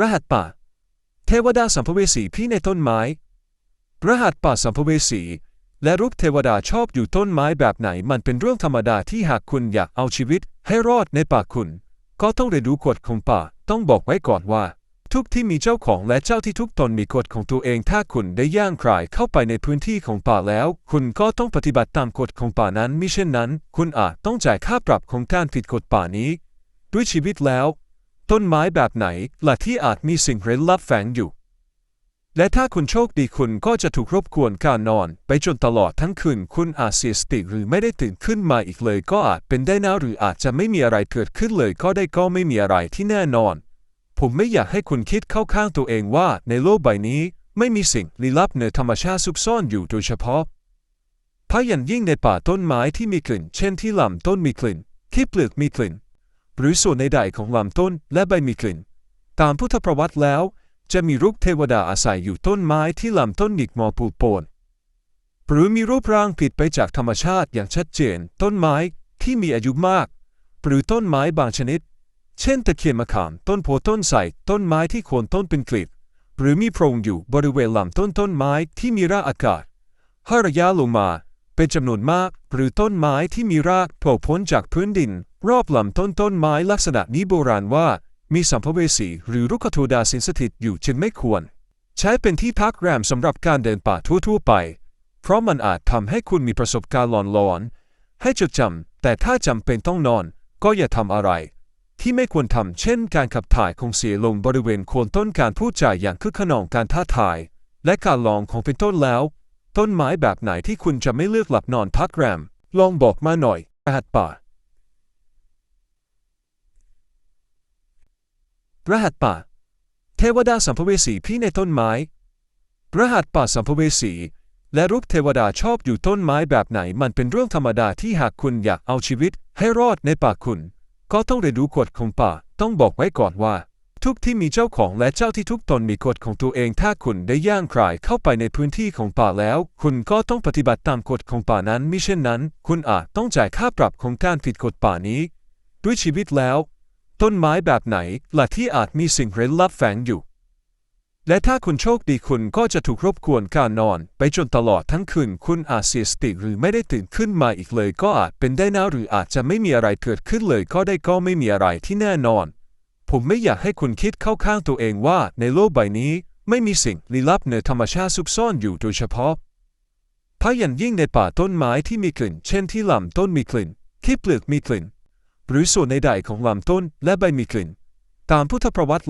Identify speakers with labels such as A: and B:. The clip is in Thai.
A: รหัสป่า เทวดาสัมภเวสีพี่ในต้นไม้ รหัสป่าสัมภเวสี และรูปเทวดาชอบอยู่ต้นไม้แบบไหน มันเป็นเรื่องธรรมดาที่หากคุณอยากเอาชีวิตให้รอดในป่าคุณ ก็ต้องเรียนรู้กฎของป่า ต้องบอกไว้ก่อนว่า ทุกที่มีเจ้าของและเจ้าที่ทุกตนมีกฎของตัวเอง ถ้าคุณได้ย่างกรายเข้าไปในพื้นที่ของป่าแล้ว คุณก็ต้องปฏิบัติตามกฎของป่านั้นมิเช่นนั้น คุณอาจต้องจ่ายค่าปรับของการผิดกฎป่านี้ ด้วยชีวิตแล้ว ต้นไม้แบบไหนล่ะที่อาจมีสิ่งเร้นลับแฝงอยู่ และถ้าคุณโชคดีคุณก็จะถูกรบกวนการนอน ไปจนตลอดทั้งคืนคุณอาจเสียสติหรือไม่ได้ตื่นขึ้นมาอีกเลย ก็อาจเป็นได้นะหรืออาจจะไม่มีอะไรเกิดขึ้นเลยก็ได้ก็ไม่มีอะไรที่แน่นอน ผมไม่อยากให้คุณคิดเข้าข้างตัวเองว่า ในโลกใบนี้ไม่มีสิ่งลี้ลับเหนือธรรมชาติซุกซ่อนอยู่โดยเฉพาะพายันยิ่งในป่าต้นไม้ที่มีกลิ่น เช่นที่ลำต้นมีกลิ่น ที่เปลือกมีกลิ่น หรือส่วนในใดของลำต้นและใบมีกลิ่น ตามพุทธประวัติแล้ว จะมีรูปเทวดาอาศัยอยู่ต้นไม้ที่ลำต้นหนิกมอปูโปนหรือมีรูปร่างผิดไปจากธรรมชาติอย่างชัดเจน ต้นไม้ที่มีอายุมาก หรือต้นไม้บางชนิด เช่นตะเคียนมะขาม ต้นโพต้นไทรต้นไม้ที่โคนต้นเป็นกลีบหรือมีโพรงอยู่บริเวณลำต้นต้นไม้ที่มีรากอากาศให้ระยะลงมาเป็นจำนวนมาก หรือต้นไม้ที่มีรากโผล่พ้นจากพื้นดิน รอบลำต้นต้นไม้ลักษณะนี้โบราณว่า มีสัมภเวสีหรือรุกขโทดาสินสถิตอยู่จึงไม่ควร ใช้เป็นที่พักแรมสำหรับการเดินป่าทั่วๆไป เพราะมันอาจทำให้คุณมีประสบการณ์หลอนๆให้จดจำแต่ถ้าจำเป็นต้องนอน ก็อย่าทำอะไร ที่ไม่ควรทำเช่น การขับถ่ายคงเสียลงบริเวณโคนต้นการพูดจาอย่างคึกขนองการท้าทาย และการลองของเป็นต้นแล้ว ต้นไม้แบบไหนที่คุณจะไม่เลือกหลับนอนพักแรม ลองบอกมาหน่อยรหัสป่ารหัสป่า เทวดาสัมภเวสีพี่ในต้นไม้รหัสป่าสัมภเวสี และรูปเทวดาชอบอยู่ต้นไม้แบบไหน มันเป็นเรื่องธรรมดาที่หากคุณอยากเอาชีวิตให้รอดในป่าคุณ ก็ต้องเรียนรู้กฎของป่า ต้องบอกไว้ก่อนว่า ทุกที่มีเจ้าของและเจ้าที่ทุกตนมีกฎของตัวเอง ถ้าคุณได้ย่างกรายเข้าไปในพื้นที่ของป่าแล้ว คุณก็ต้องปฏิบัติตามกฎของป่านั้นมิเช่นนั้น คุณอาจต้องจ่ายค่าปรับของการผิดกฎป่านี้ ด้วยชีวิตแล้ว ต้นไม้แบบไหนล่ะที่อาจมีสิ่งเร้นลับแฝงอยู่ และถ้าคุณโชคดีคุณก็จะถูกรบกวนการนอน ไปจนตลอดทั้งคืนคุณอาจเสียสติหรือไม่ได้ตื่นขึ้นมาอีกเลย ก็อาจเป็นได้นะหรืออาจจะไม่มีอะไรเกิดขึ้นเลย ก็ได้ก็ไม่มีอะไรที่แน่นอน ผมไม่อยากให้คุณคิดเข้าข้างตัวเองว่าในโลกใบนี้ไม่มีสิ่งลี้ลับเหนือธรรมชาติซุกซ่อนอยู่โดยเฉพาะพายันยิ่งในป่าต้นไม้ที่มีกลิ่น เช่นที่ลำต้นมีกลิ่น ที่เปลือกมีกลิ่น หรือส่วนในใดของลำต้นและใบมีกลิ่น ตามพุทธประวัติ